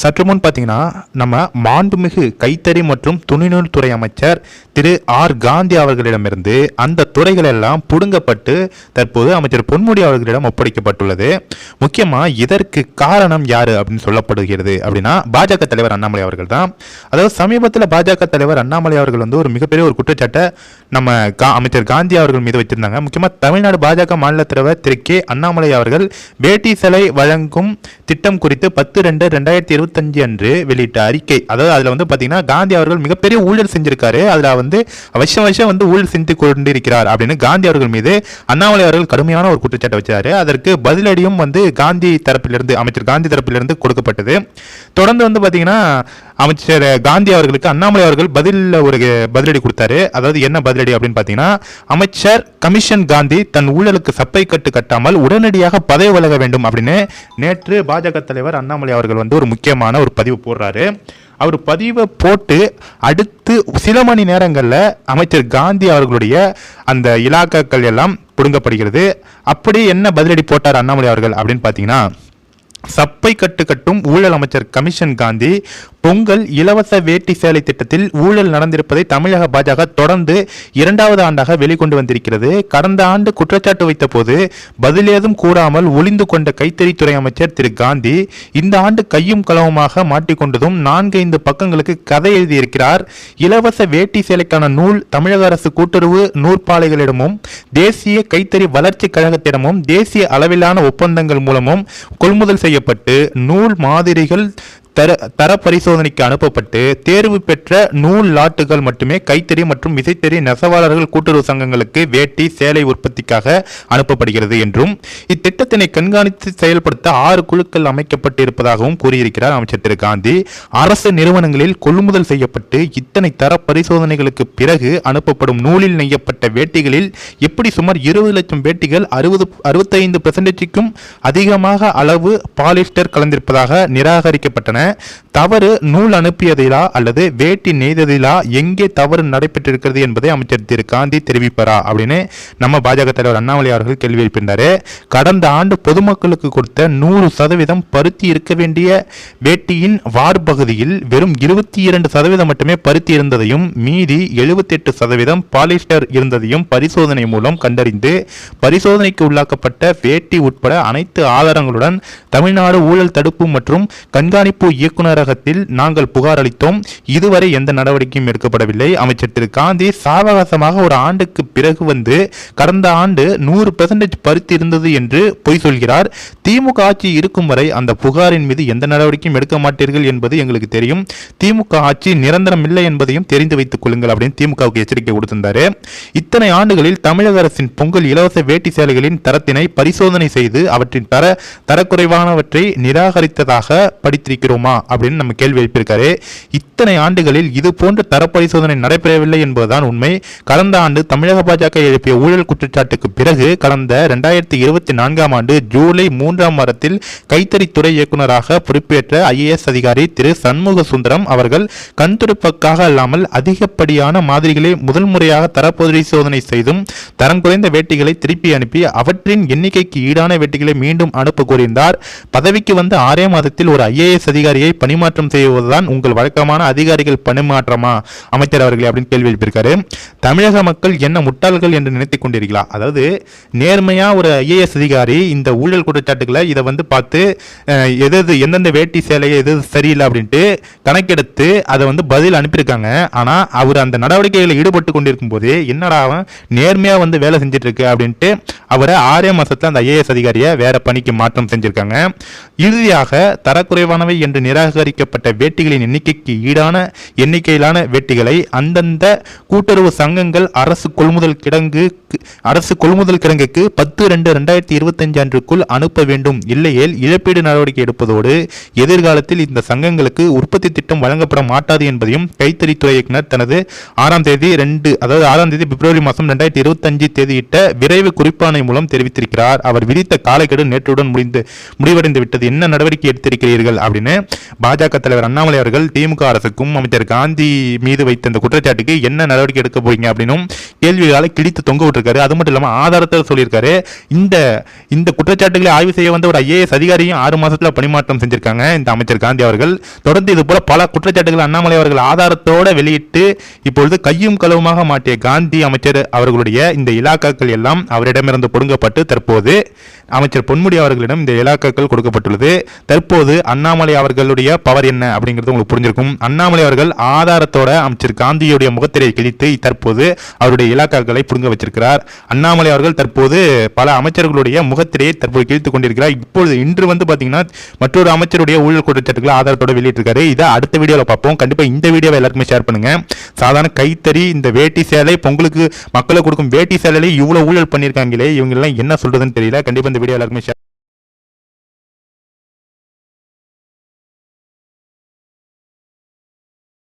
சற்று முன் பார்த்தீங்கன்னா நம்ம மாண்புமிகு கைத்தறி மற்றும் துணிநூல் துறை அமைச்சர் திரு ஆர். காந்தி அவர்களிடமிருந்து அந்த துறைகள் எல்லாம் புடுங்கப்பட்டு தற்போது அமைச்சர் பொன்முடி அவர்களிடம் ஒப்படைக்கப்பட்டுள்ளது. முக்கியமாக இதற்கு காரணம் யாரு அப்படின்னு சொல்லப்படுகிறது அப்படின்னா பாஜக தலைவர் அண்ணாமலை அவர்கள் தான். அதாவது சமீபத்தில் பாஜக தலைவர் அண்ணாமலை அவர்கள் வந்து ஒரு மிகப்பெரிய ஒரு குற்றச்சாட்டை நம்ம கா அமைச்சர் காந்தி அவர்கள் மீது வச்சிருந்தாங்க. முக்கியமாக தமிழ்நாடு பாஜக மாநில தலைவர் திரு கே. அண்ணாமலை அவர்கள் வேட்டி சிலை வழங்கும் திட்டம் குறித்து பத்து ரெண்டு ரெண்டாயிரத்தி இருபத்தஞ்சு அன்று வெளியிட்ட அறிக்கை. அதாவது அதில் வந்து பார்த்தீங்கன்னா காந்தி அவர்கள் மிகப்பெரிய ஊழல் செஞ்சிருக்காரு. அதில் வந்து வருஷம் வருஷம் வந்து ஊழல் செஞ்சு கொண்டிருக்கிறார் அப்படின்னு காந்தி அவர்கள் மீது அண்ணாமலை அவர்கள் கடுமையான ஒரு குற்றச்சாட்டை வச்சாரு. அதற்கு பதிலடியும் வந்து காந்தி தரப்பிலிருந்து அமைச்சர் காந்தி தரப்பிலிருந்து கொடுக்கப்பட்டது. தொடர்ந்து வந்து பார்த்தீங்கன்னா அமைச்சர் காந்தி அவர்களுக்கு அண்ணாமலை அவர்கள் பதிலில் ஒரு பதிலடி கொடுத்தாரு. அதாவது என்ன பதிலடி அப்படின்னு பார்த்தீங்கன்னா அமைச்சர் கமிஷன் காந்தி தன் ஊழலுக்கு சப்பை கட்டு கட்டாமல் உடனடியாக பதவி விலக வேண்டும் அப்படின்னு நேற்று பாஜக தலைவர் அண்ணாமலை அவர்கள் வந்து ஒரு முக்கியமான ஒரு பதிவு போடுறாரு. அவர் பதிவை போட்டு அடுத்து சில மணி நேரங்களில் அமைச்சர் காந்தி அவர்களுடைய அந்த இலாக்காக்கள் எல்லாம் பிடுங்கப்படுகிறது. அப்படி என்ன பதிலடி போட்டார் அண்ணாமலை அவர்கள் அப்படின்னு பார்த்தீங்கன்னா சப்பை கட்டு கட்டும் ஊழல் அமைச்சர் கமிஷன் காந்தி பொங்கல் இலவச வேட்டி சேலை திட்டத்தில் ஊழல் நடந்திருப்பதை தமிழக பாஜக தொடர்ந்து இரண்டாவது ஆண்டாக வெளிக்கொண்டு வந்திருக்கிறது. கடந்த ஆண்டு குற்றச்சாட்டு வைத்த போது பதிலேதும் கூறாமல் ஒளிந்து கொண்ட கைத்தறித்துறை அமைச்சர் திரு காந்தி இந்த ஆண்டு கையும் களவுமாக மாட்டிக்கொண்டதும் நான்கு ஐந்து பக்கங்களுக்கு கதை எழுதியிருக்கிறார். இலவச வேட்டி சேலைக்கான நூல் தமிழக அரசு கூட்டுறவு நூற்பாலைகளிடமும் தேசிய கைத்தறி வளர்ச்சி கழகத்திடமும் தேசிய அளவிலான ஒப்பந்தங்கள் மூலமும் கொள்முதல் செய்யப்பட்டு நூல் மாதிரிகள் தர தர பரிசோதனைக்கு அனுப்பப்பட்டு தேர்வு பெற்ற நூல் லாட்டுகள் மட்டுமே கைத்தறி மற்றும் விசைத்தறி நெசவாளர்கள் கூட்டுறவு சங்கங்களுக்கு வேட்டி சேலை உற்பத்திக்காக அனுப்பப்படுகிறது என்றும் இத்திட்டத்தினை கண்காணித்து செயல்படுத்த ஆறு குழுக்கள் அமைக்கப்பட்டு இருப்பதாகவும் கூறியிருக்கிறார் அமைச்சர் திரு காந்தி. அரசு நிறுவனங்களில் கொள்முதல் செய்யப்பட்டு இத்தனை தர பரிசோதனைகளுக்கு பிறகு அனுப்பப்படும் நூலில் நெய்யப்பட்ட வேட்டிகளில் எப்படி சுமார் இருபது லட்சம் வேட்டிகள் அறுபது அறுபத்தைந்து பெர்சன்டேஜுக்கும் அதிகமாக அளவு பாலிஸ்டர் கலந்திருப்பதாக நிராகரிக்கப்பட்டன. Right. தவறு நூல் அனுப்பியதிலா அல்லது வேட்டி நெய்ததிலா எங்கே தவறு நடைபெற்றிருக்கிறது என்பதை அமைச்சர் திரு. காந்தி தெரிவிப்பாரா அப்படின்னு நம்ம பாஜக தலைவர் அண்ணாமலை அவர்கள் கேள்வி எழுப்பினாரு கடந்த ஆண்டு பொதுமக்களுக்கு கொடுத்த நூறு சதவீதம் பருத்தி இருக்க வேண்டிய வேட்டியின் வார் பகுதியில் வெறும் இருபத்தி இரண்டு சதவீதம் மட்டுமே பருத்தி இருந்ததையும் மீதி எழுபத்தெட்டு சதவீதம் பாலிஸ்டர் இருந்ததையும் பரிசோதனை மூலம் கண்டறிந்து பரிசோதனைக்கு உள்ளாக்கப்பட்ட வேட்டி உட்பட அனைத்து ஆதாரங்களுடன் தமிழ்நாடு ஊழல் தடுப்பு மற்றும் கண்காணிப்பு அலுவலகத்தில் நாங்கள் புகார் அளித்தோம். இதுவரை எந்த நடவடிக்கையும் எடுக்கப்படவில்லை. அமைச்சர் திரு. காந்தி சாவகாசமாக ஒரு ஆண்டுக்கு பிறகு வந்து கடந்த ஆண்டு நூறு பெர்சன்டேஜ் பருத்தி இருந்தது என்று பொய் சொல்கிறார். திமுக ஆட்சி இருக்கும் வரை அந்த புகாரின் மீது எந்த நடவடிக்கையும் எடுக்க மாட்டீர்கள் என்பது எங்களுக்கு தெரியும். திமுக ஆட்சி நிரந்தரம் இல்லை என்பதையும் தெரிந்து வைத்துக் கொள்ளுங்கள் அப்படின்னு திமுகவுக்கு எச்சரிக்கை கொடுத்திருந்தாரு. இத்தனை ஆண்டுகளில் தமிழக அரசின் பொங்கல் இலவச வேட்டி சேலைகளின் தரத்தினை பரிசோதனை செய்து அவற்றின் தர தரக்குறைவானவற்றை நிராகரித்ததாக படித்திருக்கிறோமா அப்படின்னு நம்ம கேள்வி எழுப்பியிருக்காரு. இத்தனை ஆண்டுகளில் இது போன்ற தர பரிசோதனை நடைபெறவில்லை என்பதுதான் உண்மை. கடந்த ஆண்டு தமிழக பாஜக எழுப்பிய ஊழல் குற்றச்சாட்டுக்கு பிறகு கடந்த ரெண்டாயிரத்தி இருபத்தி நான்காம் ஆண்டு ஜூலை மூன்றாம் வாரத்தில் கைத்தறித்துறை இயக்குநராக பொறுப்பேற்ற ஐஏஎஸ் அதிகாரி திரு சண்முக சுந்தரம் அவர்கள் கண் துடுப்பக்காக அல்லாமல் அதிகப்படியான மாதிரிகளை முதல் முறையாக தரப்பரிசோதனை செய்தும் தரம் குறைந்த வேட்டிகளை திருப்பி அனுப்பி அவற்றின் எண்ணிக்கைக்கு ஈடான வேட்டிகளை மீண்டும் அனுப்ப கூறியிருந்தார் பதவிக்கு வந்த ஆறே மாதத்தில் ஒரு ஐஏஎஸ் அதிகாரியை பணிமாற்றம் செய்வதுதான் உங்கள் வழக்கமான அதிகாரிகள் பணிமாற்றமா? அமைச்சர் அவர்களே அப்படின்னு கேள்வி எழுப்பியிருக்காரு. தமிழக மக்கள் என்ன முட்டாள்கள் என்று நினைத்துக் கொண்டிருக்கலாம் அதாவது நேர்மையா ஒரு ஐஏஎஸ் அதிகாரி இந்த ஊழல் குற்றச்சாட்டுகளை இதை வந்து பார்த்து எது எது எந்தெந்த வேட்டி சேலையை எது சரியில்லை அப்படின்ட்டு கணக்கெடுத்து அதை வந்து பதில் அனுப்பியிருக்காங்க. ஆனா அவர் அந்த நடவடிக்கைகளில் ஈடுபட்டு கொண்டிருக்கும் போது என்னடா அவன் நேர்மையா வந்து வேலை செஞ்சுட்டு இருக்கு அப்படின்ட்டு அவரை ஆறே மாதத்தில் அந்த ஐஏஎஸ் அதிகாரியை வேற பணிக்கு மாற்றம் செஞ்சிருக்காங்க. இறுதியாக தரக்குறைவானவை என்று நிராகரி நிராகரிக்கப்பட்ட வேட்டிகளின் எண்ணிக்கைக்கு ஈடான எண்ணிக்கையிலான வேட்டிகளை அந்தந்த கூட்டுறவு சங்கங்கள் அரசு கொள்முதல் கிடங்கு அரசு கொள்முதல் கிடங்குக்கு பத்து ரெண்டு ரெண்டாயிரத்தி இருபத்தஞ்சு அன்றுக்குள் அனுப்ப வேண்டும். இல்லையேல் இழப்பீடு நடவடிக்கை எடுப்பதோடு எதிர்காலத்தில் இந்த சங்கங்களுக்கு உற்பத்தி திட்டம் வழங்கப்பட மாட்டாது என்பதையும் கைத்தறித்துறை இயக்குனர் தனது ஆறாம் தேதி ரெண்டு அதாவது ஆறாம் தேதி பிப்ரவரி மாதம் ரெண்டாயிரத்தி இருபத்தஞ்சு தேதியிட்ட விரைவு குறிப்பாணை மூலம் தெரிவித்திருக்கிறார். அவர் விதித்த காலக்கெடு நேற்றுடன் முடிந்து முடிவடைந்து விட்டது. என்ன நடவடிக்கை எடுத்திருக்கிறீர்கள் அப்படின்னு பாஜக பாஜக தலைவர் அண்ணாமலை அவர்கள் திமுக அரசுக்கும் அமைச்சர் காந்தி மீது வைத்த இந்த குற்றச்சாட்டுக்கு என்ன நடவடிக்கை எடுக்க போறீங்க அப்படின்னும் கேள்விகளால் கிழித்து தொங்க விட்டுருக்காரு. அது மட்டும் இல்லாமல் ஆதாரத்தை சொல்லியிருக்காரு. இந்த இந்த குற்றச்சாட்டுகளை ஆய்வு செய்ய வந்த ஒரு ஐஏஎஸ் அதிகாரியும் ஆறு மாசத்துல பணிமாற்றம் செஞ்சிருக்காங்க இந்த அமைச்சர் காந்தி அவர்கள். தொடர்ந்து இது போல பல குற்றச்சாட்டுகள் அண்ணாமலை அவர்கள் ஆதாரத்தோட வெளியிட்டு இப்பொழுது கையும் களவுமாக மாட்டிய காந்தி அமைச்சர் அவர்களுடைய இந்த இலாக்காக்கள் எல்லாம் அவரிடமிருந்து பொடுங்கப்பட்டு தற்போது அமைச்சர் பொன்முடி அவர்களிடம் இந்த இலாக்காக்கள் கொடுக்கப்பட்டுள்ளது. தற்போது அண்ணாமலை அவர்களுடைய பவர் என்ன அப்படிங்கிறது உங்களுக்கு புரிஞ்சிருக்கும். அண்ணாமலை அவர்கள் ஆதாரத்தோட அமைச்சர் காந்தியுடைய முகத்திரை கிழித்து தற்போது அவருடைய இலாக்காக்களை புடுங்க வச்சிருக்கிறார். அண்ணாமலை அவர்கள் தற்போது பல அமைச்சர்களுடைய முகத்திரையை தற்போது கிழித்துக் கொண்டிருக்கிறார். இப்பொழுது இன்று வந்து பார்த்தீங்கன்னா மற்றொரு அமைச்சருடைய ஊழல் குற்றச்சாட்டுகளை ஆதாரத்தோட வெளியிட்டிருக்காரு. இதை அடுத்த வீடியோவில் பார்ப்போம். கண்டிப்பாக இந்த வீடியோவை எல்லாருக்குமே ஷேர் பண்ணுங்க. சாதாரண கைத்தறி இந்த வேட்டி சேலை பொங்கலுக்கு மக்களுக்கு கொடுக்கும் வேட்டி சேலையில இவ்வளோ ஊழல் பண்ணியிருக்காங்களே இவங்க எல்லாம் என்ன சொல்றதுன்னு தெரியல. கண்டிப்பாக இந்த வீடியோ எல்லாருக்குமே ஷேர்